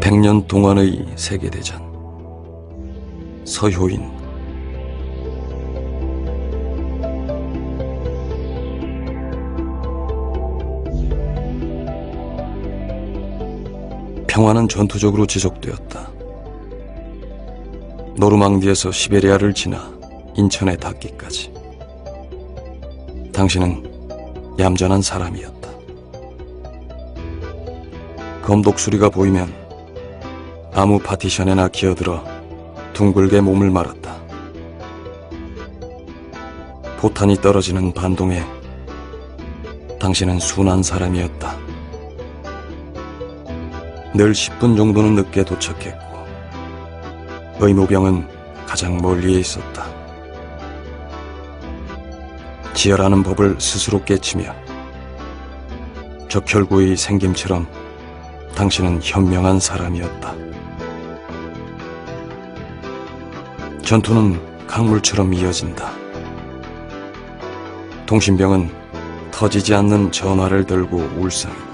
백년 동안의 세계대전 서효인 평화는 전투적으로 지속되었다. 노르망디에서 시베리아를 지나 인천에 닿기까지. 당신은 얌전한 사람이었다. 검독수리가 보이면 아무 파티션에나 기어들어 둥글게 몸을 말았다. 포탄이 떨어지는 반동에 당신은 순한 사람이었다. 늘 10분 정도는 늦게 도착했고 의무병은 가장 멀리에 있었다. 지혈하는 법을 스스로 깨치며 적혈구의 생김처럼 당신은 현명한 사람이었다. 전투는 강물처럼 이어진다. 통신병은 터지지 않는 전화를 들고 울상이고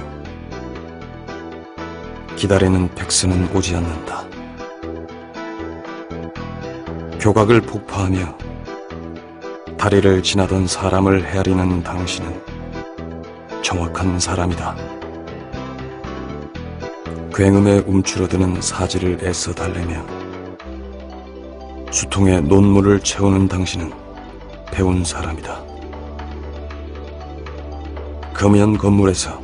기다리는 백스는 오지 않는다. 교각을 폭파하며 다리를 지나던 사람을 헤아리는 당신은 정확한 사람이다. 굉음에 움츠러드는 사지를 애써 달래며 수통에 논물을 채우는 당신은 배운 사람이다. 금연 건물에서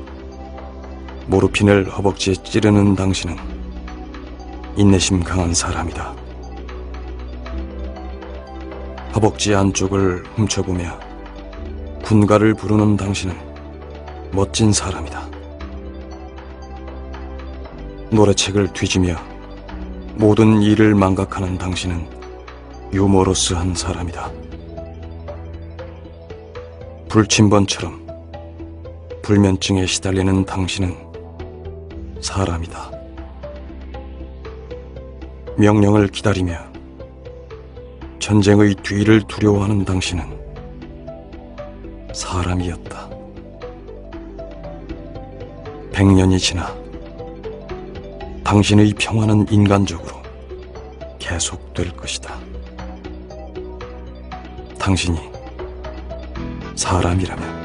모르핀을 허벅지에 찌르는 당신은 인내심 강한 사람이다. 허벅지 안쪽을 훔쳐보며 군가를 부르는 당신은 멋진 사람이다. 노래책을 뒤지며 모든 일을 망각하는 당신은 유머러스한 사람이다. 불침번처럼 불면증에 시달리는 당신은 사람이다. 명령을 기다리며 전쟁의 뒤를 두려워하는 당신은 사람이었다. 백년이 지나 당신의 평화는 인간적으로 계속될 것이다. 당신이 사람이라면